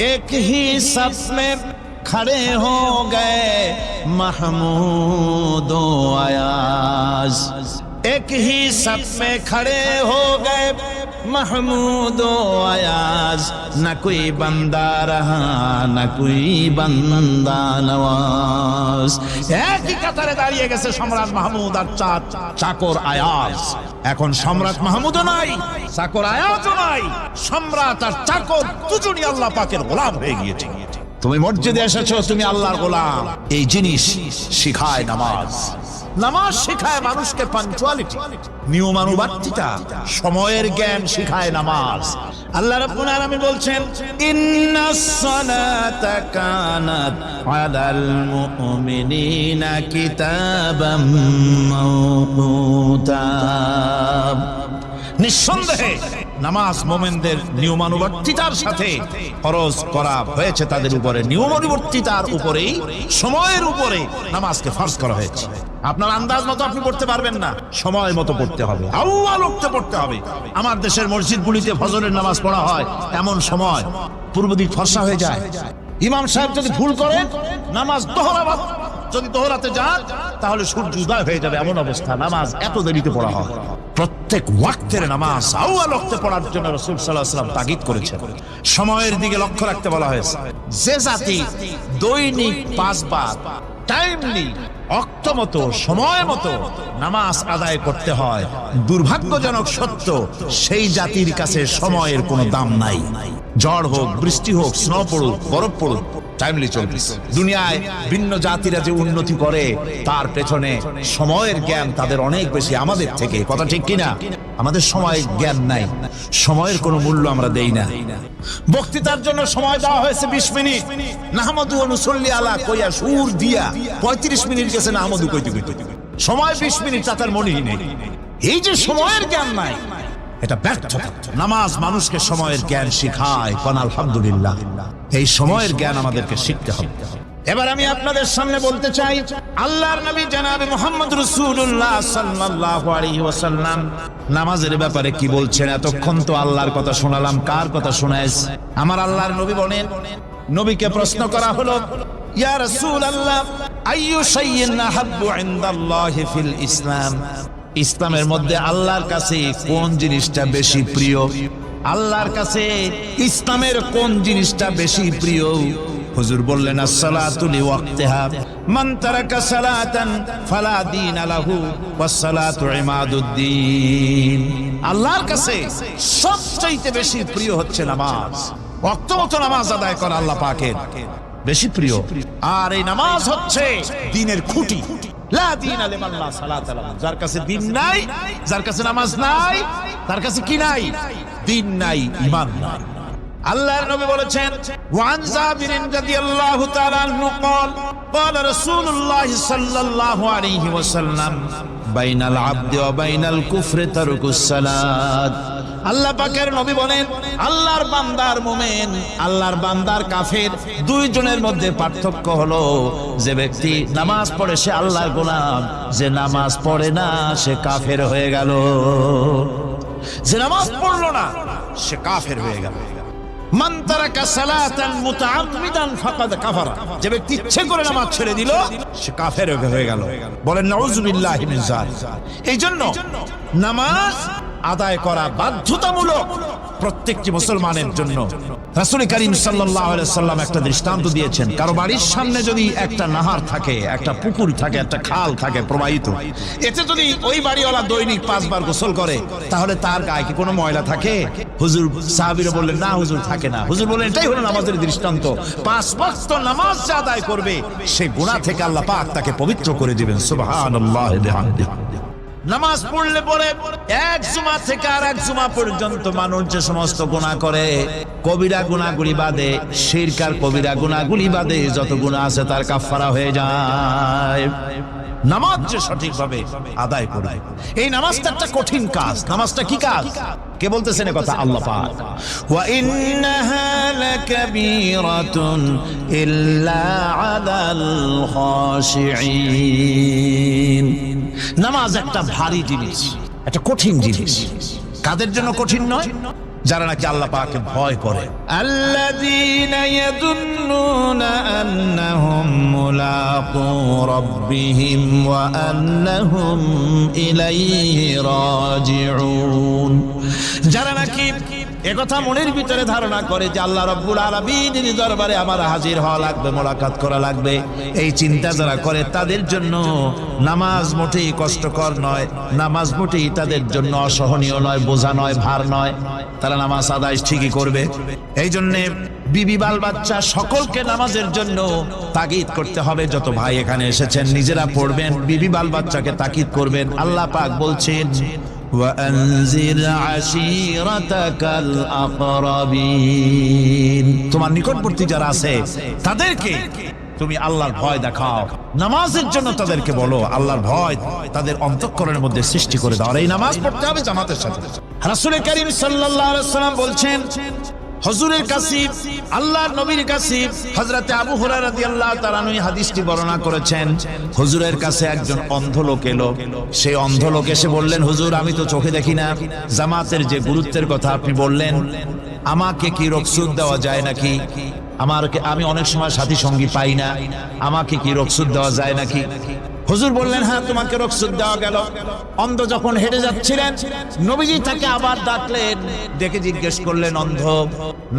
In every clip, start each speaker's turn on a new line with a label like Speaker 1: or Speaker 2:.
Speaker 1: एक ही सब में खड़े हो गए महमूद आयाज। एक ही सब में खड़े हो गए মাহমুদ আয়াজ, না কুই বান্দা রাহা, না কুই বান্দা নওয়াজ। একই কাতারে দাঁড়িয়ে গেছে সম্রাট মাহমুদ আর চাঁদ, চাকর আয়াজ। এখন সম্রাট মাহমুদও নাই, চাকর আয়াজও নাই, সম্রাট আর চাকর দুজনই আল্লাহ পাকের গোলাম হয়ে গিয়েছে। তুমি মসজিদে এসেছ, তুমি আল্লাহর গোলাম। এই জিনিস শিখায় নামাজ। নামাজ শেখায় মানুষকে পাঞ্চুয়ালিটি নিয়মানুবর্তিতা, সময়ের জ্ঞান শিখায় নামাজ। আল্লাহ রাব্বুল আলামিন বলছেন ইন্নাস সালাতা কানাত আলাল মুমিনিনা কিতাবাম মাওকুতা নিঃসন্দেহে নামাজ মোমেনদের নিয়মানুবর্তিতার সাথে খরচ করা হয়েছে, তাদের উপরে নিয়মানুবর্তিতার উপরেই, সময়ের উপরে নামাজকে ফরজ করা হয়েছে। আপনার আন্দাজ মতো আপনি পড়তে পারবেন না। সময় মতো পড়তে হবে। আউয়াল ওক্তে পড়তে হবে। আমার দেশের মসজিদগুলিতে ফজরের নামাজ পড়া হয় এমন সময়। পূর্ব দিক ফর্সা হয়ে যায়। ইমাম সাহেব যদি ভুল করেন নামাজ দোহরাবা যদি দোহরাতে যান, তাহলে সূর্য উদয় হয়ে যাবে এমন অবস্থা। নামাজ এত দেরিতে পড়া হয়। প্রত্যেক ওয়াক্তের নামাজ আউয়া ওয়াক্তে পড়ার জন্য রাসূল সাল্লাম তাগিদ করেছেন। সময়ের দিকে লক্ষ্য রাখতে বলা হয়েছে। যে জাতি দৈনিক পাঁচবার টাইমলি অক্তমতো সময় মতো নামাজ আদায় করতে হয়, দুর্ভাগ্যজনক সত্য, সেই জাতির কাছে সময়ের কোনো দাম নাই। ঝড় হোক, বৃষ্টি হোক, স্নো পড়ুক, বরফ পড়ুক টাইমলি চলতেছে। দুনিয়ায় ভিন্ন জাতিরা যে উন্নতি করে তার পেছনে সময়ের জ্ঞান তাদের অনেক বেশি আমাদের থেকে। কথা ঠিক কিনা? আমাদের সময় জ্ঞান নাই। সময়ের কোনো মূল্য আমরা দেই না। বক্তৃতার জন্য সময় দেওয়া হয়েছে বিশ মিনিট। নাহমদু অনুসল্লি আলা কইয়া সুর দিয়া পঁয়ত্রিশ মিনিট গেছে নাহমদু কইতে কইতে সময় বিশ মিনিট তা তার মনেই নেই। এই যে সময়ের জ্ঞান নাই এটা ব্যর্থতা। নামাজ মানুষকে সময়ের জ্ঞান শিখায়। কোন আলহামদুলিল্লাহ। এই সময়ের জ্ঞান আমাদেরকে শিখতে হবে। এবার আমি আপনাদের সামনে বলতে চাই, আল্লাহর নবী জানাবে মোহাম্মদ রসুল্লাহ সাল্লাল্লাহু আলাইহি নামাজের ব্যাপারে কি বলছেন? এতক্ষণ তো আল্লাহর কথা শোনালাম, কার কথা শোনাইস? আমার আল্লাহর নবী বলেন, নবীকে প্রশ্ন করা হলো ইসলামের মধ্যে আল্লাহর কাছে কোন জিনিসটা বেশি প্রিয়? আল্লাহর কাছে ইসলামের কোন জিনিসটা বেশি প্রিয়? হুজুর বললেন, আসসালাতু লিওয়াক্তিহা। তারাকা সালাতান ফালা দীন লাহু ওয়াসসালাতু ইমাদুদ্দিন। আল্লাহর কাছে সবচাইতে বেশি প্রিয় হচ্ছে নামাজ। ওয়াক্তমত নামাজ আদায় করা আল্লাহ পাকের বেশি প্রিয়। আর এই নামাজ হচ্ছে দিনের খুঁটি। যার কাছে দিন নাই, যার কাছে নামাজ নাই, তার কাছে কি নাই? দিন নাই ঈমান নাই আল্লাহর নবী বলেছেন ওয়ান জাবির রাদিয়াল্লাহু তাআলা আনহু قال قال رسول الله صلى الله عليه وسلم بين العبد وبين الكفر ترك الصلاه আল্লাহ পাকের নবী বলেন আল্লাহর বান্দার মোমেন আল্লাহর বান্দার কাফের দুইজনের মধ্যে পার্থক্য হলো যে ব্যক্তি নামাজ পড়ে সে আল্লাহর গোলাম যে নামাজ পড়ে না সে কাফের হয়ে গেল যে নামাজ পড়ল না, সে কাফের হয়ে গেল। করে নামাজ ছেড়ে দিল হয়ে গেল। বলেন এই জন্য নামাজ আদায় করা বাধ্যতামূলক। প্রত্যেকটি মুসলমানের জন্য। রাসূল করিম সাল্লাম একটা দৃষ্টান্ত দিয়েছেন। কারও বাড়ির সামনে যদি একটা নাহার থাকে, একটা পুকুর থাকে, একটা খাল থাকে প্রবাহিত, এতে যদি ওই বাড়িওয়ালা দৈনিক পাঁচবার গোসল করে, তাহলে তার গায়ে কি কোনো ময়লা থাকে? হুজুর সাহাবীরা বললেন, না হুজুর, থাকে না। হুজুর বললেন, এটাই হলো নামাজের দৃষ্টান্ত। পাঁচ ওয়াক্ত নামাজ আদায় করবে, সে গুনাহ থেকে আল্লাহ পাক তাকে পবিত্র করে দিবেন। বিহামদিহি। নামাজ পড়লে পরে এক জুমা থেকে আর এক জুমা পর্যন্ত মানুষ যে সমস্ত গুণা করে, কবিরা গুণাগুলি বাদে, শিরকার কবিরা গুণাগুলি বাদে, যত গুণা আছে তার কাফারা হয়ে যায়। নামাজ যে সঠিকভাবে আদায় করে এই নামাজটা একটা কঠিন কাজ। নামাজটা কি কাজ? কে বলতেছেন কথা? আল্লাহ পাক। ওয়া ইন্নাহা লাকাবীরাতুন ইল্লা আলাল খাশিঈন। নামাজ একটা ভারী জিনিস একটা কঠিন জিনিস। কাদের জন্য কঠিন নয়? যারা নাকি আল্লাহ পাকে ভয় করে। যারা নাকি একথা মনের ভিতরে ধারণা করে যে আল্লাহ রব্বুল আলমিনের দরবারে আমার হাজির হওয়া লাগবে, মোলাকাত করা লাগবে। এই চিন্তা যারা করে তাদের জন্য নামাজ মোটেই কষ্টকর নয়, নামাজ মোটেই তাদের জন্য অসহনীয় নয়, বোঝা নয়, ভার নয়। তারা নামাজ আদায় ঠিকই করবে। এই জন্যে বিবি বাল বাচ্চা সকলকে নামাজের জন্য তাগিদ করতে হবে। যত ভাই এখানে এসেছেন, নিজেরা পড়বেন, বিবি বাল বাচ্চাকে তাকিদ করবেন। আল্লাহ পাক বলছেন তোমার নিকটবর্তী যারা আছে, তাদেরকে তুমি আল্লাহর ভয় দেখাও। নামাজের জন্য তাদেরকে বলো, আল্লাহর ভয় তাদের অন্তঃকরণের মধ্যে সৃষ্টি করে দাও। আর এই নামাজ পড়তে হবে জামাতের সাথে। রাসুল করিম সাল্লাম বলছেন হজুরের কাছে আল্লাহর নবীর কাছে হযরতে আবু হুরায়রা রাদিয়াল্লাহু তাআলা এই হাদিসটি বর্ণনা করেছেন। হুজুরের কাছে একজন অন্ধ লোক এলো। সেই অন্ধ লোক এসে বললেন, হুজুর, আমি তো চোখে দেখি না। জামাতের যে গুরুত্বের কথা আপনি বললেন, আমাকে কি রকসুদ দেওয়া যায় নাকি? আমার আমি অনেক সময় সাথী সঙ্গী পাই না। আমাকে কি রকসুদ দেওয়া যায় নাকি? হুজুর বললেন হ্যাঁ তোমাকে রকসুদ দেওয়া গেল। অন্ধ যখন হেঁটে যাচ্ছিলেন, নবীজি তাকে আবার ডাকলেন, ডেকে জিজ্ঞেস করলেন, অন্ধ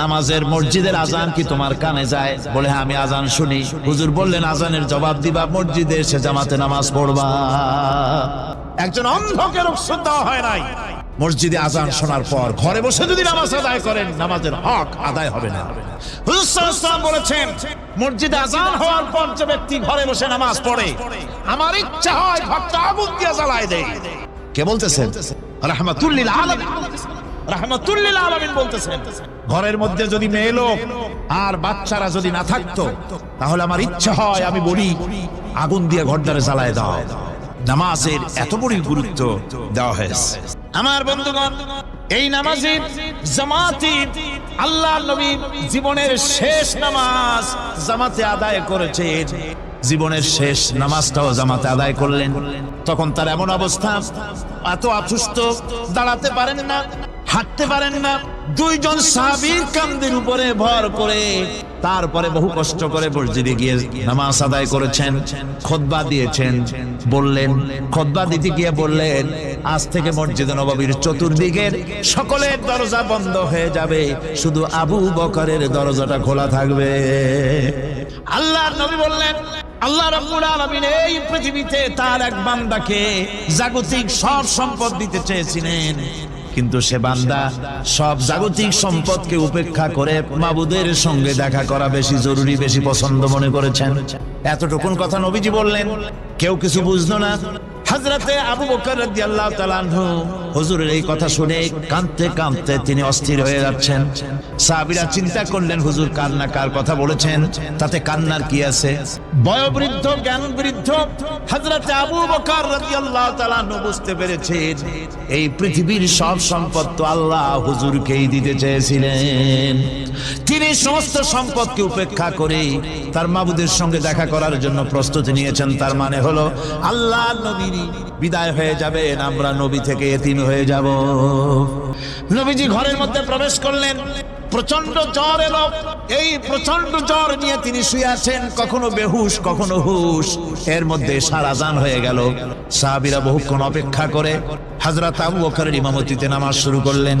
Speaker 1: নামাজের মসজিদের আজান কি তোমার কানে যায়? বলে হ্যাঁ আমি আজান শুনি। হুজুর বললেন আজানের জবাব দিবা মসজিদে এসে জামাতে নামাজ পড়বা। একজন অন্ধকে রকসুদ দেওয়া হয় নাই। মসজিদে আজান শোনার পর ঘরে বসে যদি নামাজ আদায় করেন নামাজের হক আদায় হবে না। বলেছেন মসজিদে আজান হওয়ার পর যে ব্যক্তি ঘরে বসে নামাজ পড়ে আমার ইচ্ছা হয় ঘরটা আগুন দিয়ে জ্বালায় দেয়। কে বলতেছেন রাহমাতুল্লিল আলামিন। ঘরের মধ্যে যদি মেয়ে লোক আর বাচ্চারা যদি না থাকতো, তাহলে আমার ইচ্ছা হয় আমি বলি, আগুন দিয়ে ঘরটারে জ্বালায় দাও। নামাজের এত বড় গুরুত্ব দেওয়া হয়েছে। আমার বন্ধুগণ, এই নামাজের জামাতি আল্লাহ নবী জীবনের শেষ নামাজ জামাতে আদায় করেছে জীবনের শেষ নামাজটাও জামাতে আদায় করলেন। তখন তার এমন অবস্থা, এত অসুস্থ, দাঁড়াতে পারেন না। হাঁটতে পারেন না। দুইজন সাহাবীর কান্দের উপরে ভর করে, তারপরে বহু কষ্ট করে মসজিদে গিয়ে নামাজ আদায় করেছেন, খোদবা দিয়েছেন, বললেন, খোদবা দিতে গিয়ে বললেন, আজ থেকে মসজিদ নবাবীর চতুর্দিকের সকলের দরজা বন্ধ হয়ে যাবে, শুধু আবু বকরের দরজাটা খোলা থাকবে। আল্লাহ নবী বললেন, আল্লাহ রাব্বুল আলামিন এই পৃথিবীতে তার এক বান্দাকে জাগতিক সব সম্পদ দিতে চেয়েছিলেন। কিন্তু সে বান্দা সব জাগতিক সম্পদকে উপেক্ষা করে মাবুদের সঙ্গে দেখা করা বেশি জরুরি, বেশি পছন্দ মনে করেছেন। এতটুকুন কথা নবীজি বললেন, কেউ কিছু বুঝলো না। হাজরাতে আবু বকর রাদিয়াল্লাহু তাআলা হুজুরের এই কথা শুনে কাঁদতে কাঁদতে তিনি অস্থির হয়ে যাচ্ছেন। সাহাবীরা চিন্তা করলেন, হুজুর কান্না কার কথা বলেছেন, তাতে কান্নার কি আছে? বয়োবৃদ্ধ জ্ঞান বৃদ্ধ হজরতে আবু বকর রাদিয়াল্লাহু তাআলা বুঝতে পেরেছেন, এই পৃথিবীর সব সম্পদ তো আল্লাহ হুজুরকেই দিতে চেয়েছিলেন। তিনি সমস্ত সম্পদকে উপেক্ষা করে তার মাবুদের সঙ্গে দেখা করার জন্য প্রস্তুতি নিয়েছেন। তার মানে হলো, আল্লাহ নবী বিদায় হয়ে যাবেন, আমরা নবী থেকে এতিম হয়ে যাব। নবীজি ঘরের মধ্যে প্রবেশ করলেন। প্রচণ্ড জ্বর এলো। এই প্রচণ্ড জ্বর নিয়ে তিনি শুয়ে আছেন। কখনো বেহুশ, কখনো হুশ। এর মধ্যে সারা জান হয়ে গেল। সাহাবিরা বহুক্ষণ অপেক্ষা করে। হাজরা তাবু বকরের ইমামতিতে নামাজ শুরু করলেন।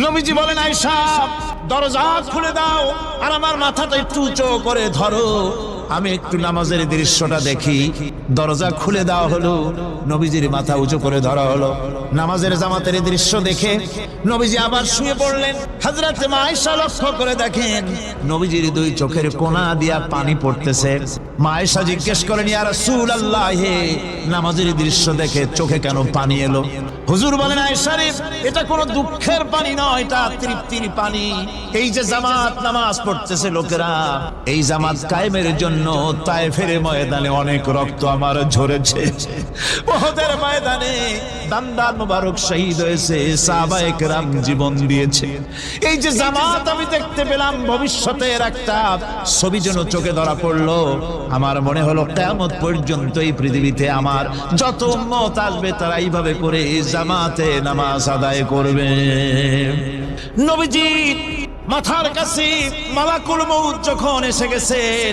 Speaker 1: নবীজি বলেন আয়সা দরজা খুলে দাও, আর আমার মাথাটা একটু উঁচু করে ধরো।
Speaker 2: আমি একটু নামাজের দৃশ্যটা দেখি। দরজা খুলে দেওয়া হলো, নবীজির মাথা উঁচু করে ধরা হলো। নামাজের জামাতের দৃশ্য দেখে নবীজি আবার শুয়ে পড়লেন। হাজরাতে মায়েশা লক্ষ্য করে দেখেন নবীজির দুই চোখের কোনা দিয়া পানি পড়তেছে। মায়েশা জিজ্ঞেস করেন, ইয়া রাসূলুল্লাহ হে নামাজের দৃশ্য দেখে চোখে কেন পানি এলো? হুজুর বলেন, আয়েশা রে, এটা কোনো দুঃখের পানি নয়, এটা তৃপ্তির পানি। এই যে জামাত নামাজ পড়তেছে লোকেরা, এই জামাত কায়েমের জন্য তায়েফের ময়দানে অনেক রক্ত আমার ঝরেছে। ওহদের ময়দানে দান্দান মুবারক শহীদ হয়েছে সাহাবায়ে কেরাম জীবন দিয়েছে। এই যে জামাত আমি দেখতে পেলাম, ভবিষ্যতের একটা ছবি যেন চোখে ধরা পড়ল, আমার মনে হলো কেমত পর্যন্ত এই পৃথিবীতে আমার যত উম্মত আসবে তারা এইভাবে করে জামাতে নামাজ আদায় করবে। নবীজি মাথার কাছে মালাকুল মউত যখন এসে গেছেন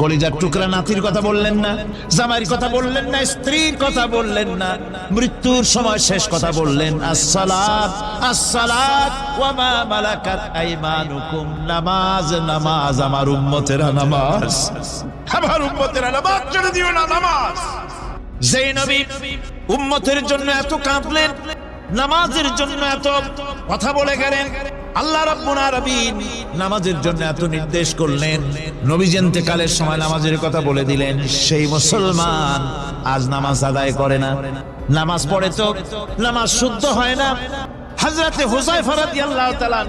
Speaker 2: কলিজার টুকরা নাতির কথা বললেন না, জামাইয়ের কথা বললেন না, স্ত্রীর কথা বললেন না, মৃত্যুর সময় শেষ কথা বললেন, আসসালাত আসসালাত ওয়া মা মালাকাত আইমানুকুম, নামাজ নামাজ, আমার উম্মতেরা নামাজ।
Speaker 1: আমার উম্মতেরা নামাজ ছেড়ে দিও না, নামাজ।
Speaker 2: যেই নবী উম্মতের জন্য এত কাঁদলেন, নামাজের জন্য এত কথা বলে গেলেন আল্লাহ নামাজের জন্য এত নির্দেশ করলেন। নবী কালের সময় নামাজের কথা বলে দিলেন, সেই মুসলমান আজ নামাজ আদায় করে না। নামাজ পড়ে তো নামাজ শুদ্ধ হয় না। হযরতে হুযায়ফা রাদিয়াল্লাহু তাআলা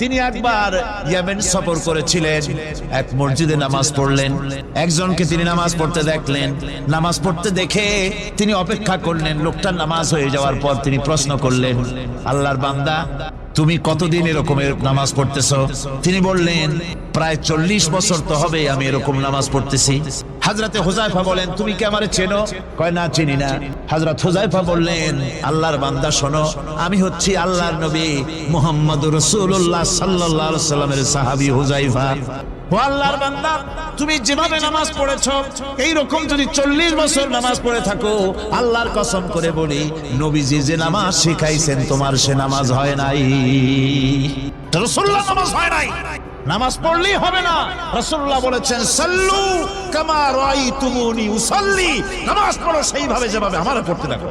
Speaker 2: তিনি একবার ইয়েমেন সফর করেছিলেন। এক মসজিদে নামাজ পড়লেন। একজনকে তিনি নামাজ পড়তে দেখলেন। নামাজ পড়তে দেখে তিনি অপেক্ষা করলেন লোকটার নামাজ হয়ে যাওয়ার পর তিনি প্রশ্ন করলেন, আল্লাহর বান্দা তুমি কতদিন এরকমের নামাজ পড়তেছ? তিনি বললেন প্রায় চল্লিশ বছর তো হবে আমি এরকম নামাজ পড়তেছি। হাজরাতে হুজাইফা বলেন তুমি কি আমারে চেনো? কয় না চিনি না। হাজরত হুজাইফা বললেন আল্লাহর বান্দা শোনো আমি হচ্ছি আল্লাহর নবী মুহাম্মদ রসুল্লাহ সাল্লাহ সাল্লামের সাহাবি হুজাইফা ও আল্লাহর বান্দা তুমি যেভাবে নামাজ পড়েছ এই রকম যদি চল্লিশ বছর নামাজ পড়ে থাকো আল্লাহর কসম করে বলি নবীজি যে নামাজ শিখাইছেন তোমার সে নামাজ হয় নাই।
Speaker 1: রসুল্লাহ নামাজ হয় নাই।
Speaker 2: নামাজ পড়লেই হবে না। রসুল্লাহ বলেছেন,
Speaker 1: সাল্লু কামা রাইতুমুনি উসাল্লি। নামাজ পড়ো সেইভাবে যেভাবে আমার পড়তে দেখো